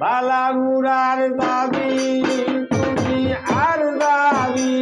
বালাগুড়ার দাবি তুমি আর দাবি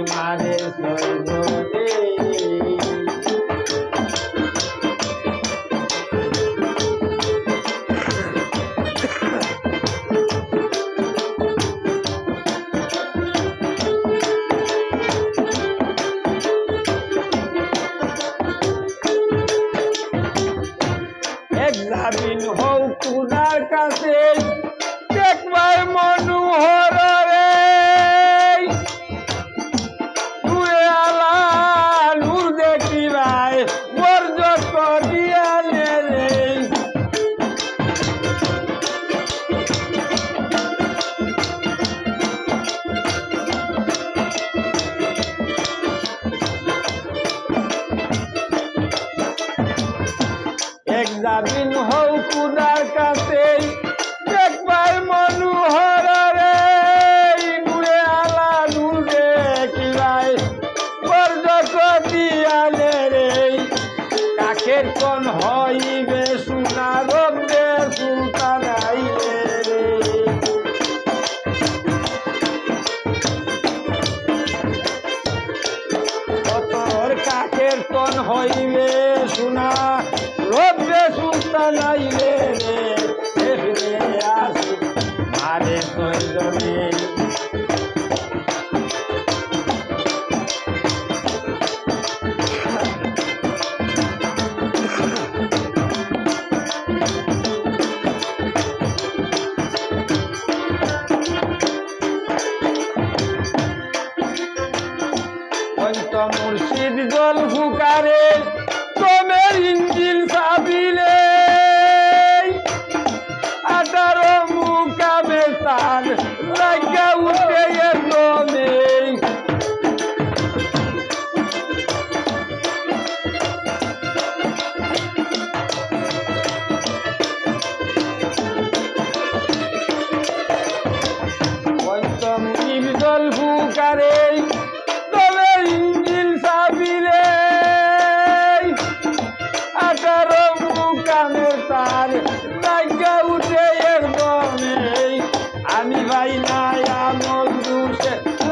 তোমারে সর্বদে একদাবিন হও তুদার কাছে দেখবার মনোহরা স্বাধীন হও খুদার কাছে জল ফুকারে 这